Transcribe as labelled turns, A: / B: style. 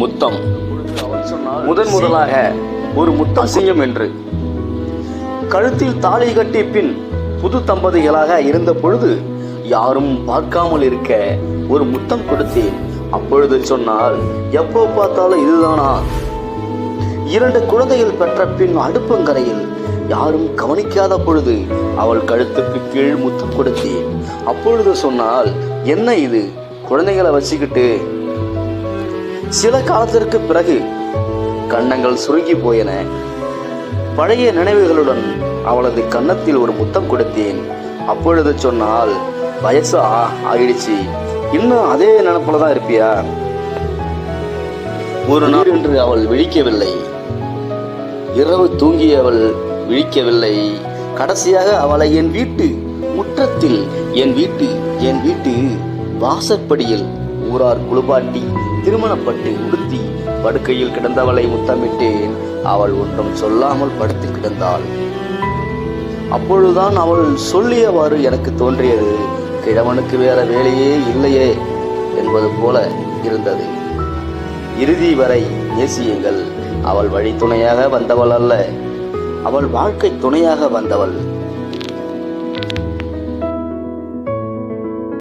A: முத்தம். முதன் முதலாக ஒரு முத்தம் செய்யும் என்று. கழுத்தில் தாலி கட்டிய பின் புது தம்பதிகளாக இருந்த பொழுது யாரும் பார்க்காமல் இருக்க ஒரு முத்தம் கொடுத்தேன். அப்பொழுது சொன்னால் எப்போ பார்த்தாலும் இதுதானா? இரண்டு குழந்தைகள் பெற்ற பின் அடுப்பங்கரையில் யாரும் கவனிக்காத பொழுது அவள் கழுத்துக்கு கீழ் முத்தம் கொடுத்தேன். அப்பொழுது சொன்னால் என்ன இது? குழந்தைகளை வச்சுக்கிட்டு சில காலத்திற்கு பிறகு கன்னங்கள் சுருங்கி போயன. பழைய நினைவுகளுடன் அவளது கன்னத்தில் ஒரு முத்தம் கொடுத்தேன். அப்பொழுது சொன்னால் வயசு ஆ- ஆயிடுச்சு. இன்னும் அதே நினப்புல தான் இருப்பியா? ஒரு நாள் என்று அவள் விழிக்கவில்லை. இரவு தூங்கி அவள் விழிக்கவில்லை. கடைசியாக அவளை என் வீட்டு முற்றத்தில் என் வீட்டு என் வீட்டு வாசற்படியில் ஊரார் குளிப்பாட்டி திருமணப்பட்டு உடுத்தி படுக்கையில் கிடந்தவளை முத்தமிட்டேன். அவள் ஒன்றும் சொல்லாமல் படுத்து கிடந்தாள். அப்பொழுதுதான் அவள் சொல்லியவாறு எனக்கு தோன்றியது. கிழவனுக்கு வேற வேலையே இல்லையே என்பது போல இருந்தது. இறுதி வரை நேசியுங்கள். அவள் வழித்துணையாக வந்தவள் அல்ல. அவள் வாழ்க்கை துணையாக வந்தவள்.